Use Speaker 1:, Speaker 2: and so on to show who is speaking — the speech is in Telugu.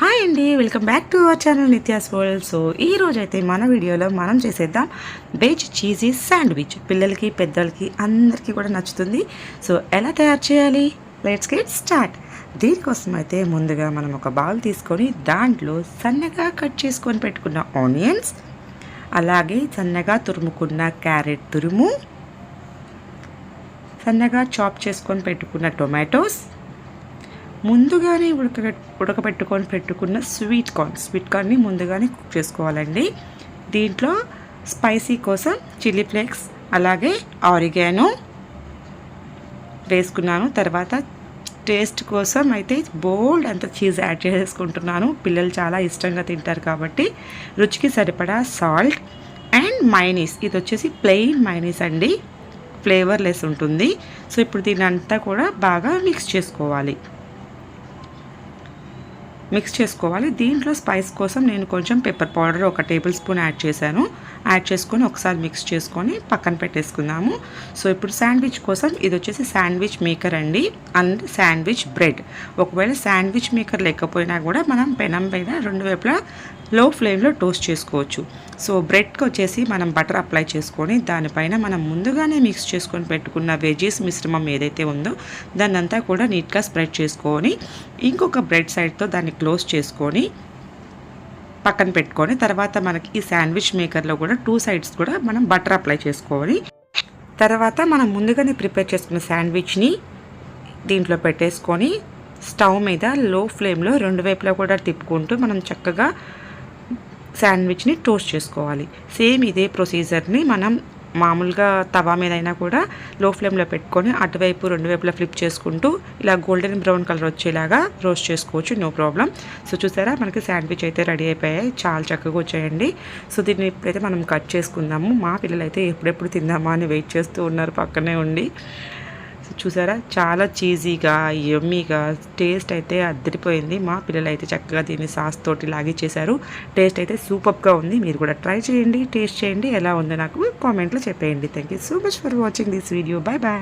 Speaker 1: హాయ్ అండి welcome back to our channel Nithya's world so ఈ రోజైతే మన వీడియోలో మనం చేసేద్దాం వెజ్ చీజీ శాండ్విచ్ పిల్లలకి పెద్దలకి అందరికీ కూడా నచ్చుతుంది. సో ఎలా తయారు చేయాలి? లెట్స్ గెట్ స్టార్ట్ దీనికోసం అయితే ముందుగా మనం ఒక బౌల్ తీసుకొని దాంట్లో సన్నగా కట్ చేసుకొని పెట్టుకున్న ఆనియన్స్ అలాగే సన్నగా తురుముకున్న క్యారెట్ తురుము సన్నగా చాప్ చేసుకొని పెట్టుకున్న టొమాటోస్ ముందుగానే ఉడక ఉడకబెట్టుకొని పెట్టుకున్న స్వీట్ కార్న్. స్వీట్ కార్న్ని ముందుగానే కుక్ చేసుకోవాలండి. దీంట్లో స్పైసీ కోసం చిల్లీ ఫ్లేక్స్ అలాగే ఆరిగానో వేసుకున్నాను. తర్వాత టేస్ట్ కోసం అయితే బోల్డ్ అంత చీజ్ యాడ్ చేసుకుంటున్నాను. పిల్లలు చాలా ఇష్టంగా తింటారు కాబట్టి రుచికి సరిపడా సాల్ట్ అండ్ మైనీస్ ఇది వచ్చేసి ప్లెయిన్ మైనీస్ అండి. ఫ్లేవర్లెస్ ఉంటుంది. సో ఇప్పుడు దీని అంతా కూడా బాగా మిక్స్ చేసుకోవాలి. మిక్స్ చేసుకోవాలి. దీంట్లో స్పైస్ కోసం నేను కొంచెం పెప్పర్ పౌడర్ ఒక టేబుల్ స్పూన్ యాడ్ చేశాను. యాడ్ చేసుకొని ఒకసారి మిక్స్ చేసుకొని పక్కన పెట్టేసుకుందాము. సో ఇప్పుడు శాండ్విచ్ కోసం ఇది వచ్చేసి శాండ్విచ్ మేకర్ అండి. And sandwich bread. ఒకవేళ శాండ్విచ్ మేకర్ లేకపోయినా కూడా మనం పెనం పైన రెండు వైపులా లో ఫ్లేమ్లో టోస్ట్ చేసుకోవచ్చు. సో బ్రెడ్కి వచ్చేసి మనం బటర్ అప్లై చేసుకొని దానిపైన మనం ముందుగానే మిక్స్ చేసుకొని పెట్టుకున్న వెజీస్ మిశ్రమం ఏదైతే ఉందో దాన్నంతా కూడా నీట్గా స్ప్రెడ్ చేసుకొని ఇంకొక బ్రెడ్ సైడ్తో దాన్ని క్లోజ్ చేసుకొని పక్కన పెట్టుకొని తర్వాత మనకి ఈ శాండ్విచ్ మేకర్లో కూడా టూ సైడ్స్ కూడా మనం బటర్ అప్లై చేసుకోవాలి. తర్వాత మనం ముందుగానే ప్రిపేర్ చేసుకున్న శాండ్విచ్ని దీంట్లో పెట్టేసుకొని స్టవ్ మీద లో ఫ్లేమ్లో రెండు వైపులా కూడా తిప్పుకుంటూ మనం చక్కగా శాండ్విచ్ని టోస్ట్ చేసుకోవాలి. సేమ్ ఇదే ప్రొసీజర్ని మనం మామూలుగా తవా మీద అయినా కూడా లో ఫ్లేమ్లో పెట్టుకొని అటువైపు రెండు వైపులా ఫ్లిప్ చేసుకుంటూ ఇలా గోల్డెన్ బ్రౌన్ కలర్ వచ్చేలాగా రోస్ట్ చేసుకోవచ్చు నో ప్రాబ్లం సో చూసారా? మనకి శాండ్విచ్ అయితే రెడీ అయిపోయాయి. చాలా చక్కగా వచ్చాయండి. సో దీన్ని ఇప్పుడైతే మనం కట్ చేసుకుందాము. మా పిల్లలు అయితే ఎప్పుడెప్పుడు తిందామా అని వెయిట్ చేస్తూ ఉన్నారు పక్కనే ఉండి. చూసారా? చాలా చీజీగా యమ్మీగా టేస్ట్ అయితే అద్దరిపోయింది. మా పిల్లలు అయితే చక్కగా దీన్ని సాస్ తోటి లాగిచ్చేశారు టేస్ట్ అయితే సూపర్గా ఉంది. మీరు కూడా ట్రై చేయండి టేస్ట్ చేయండి. ఎలా ఉందో నాకు కామెంట్లో చెప్పేయండి. Thank you so much for watching this video bye bye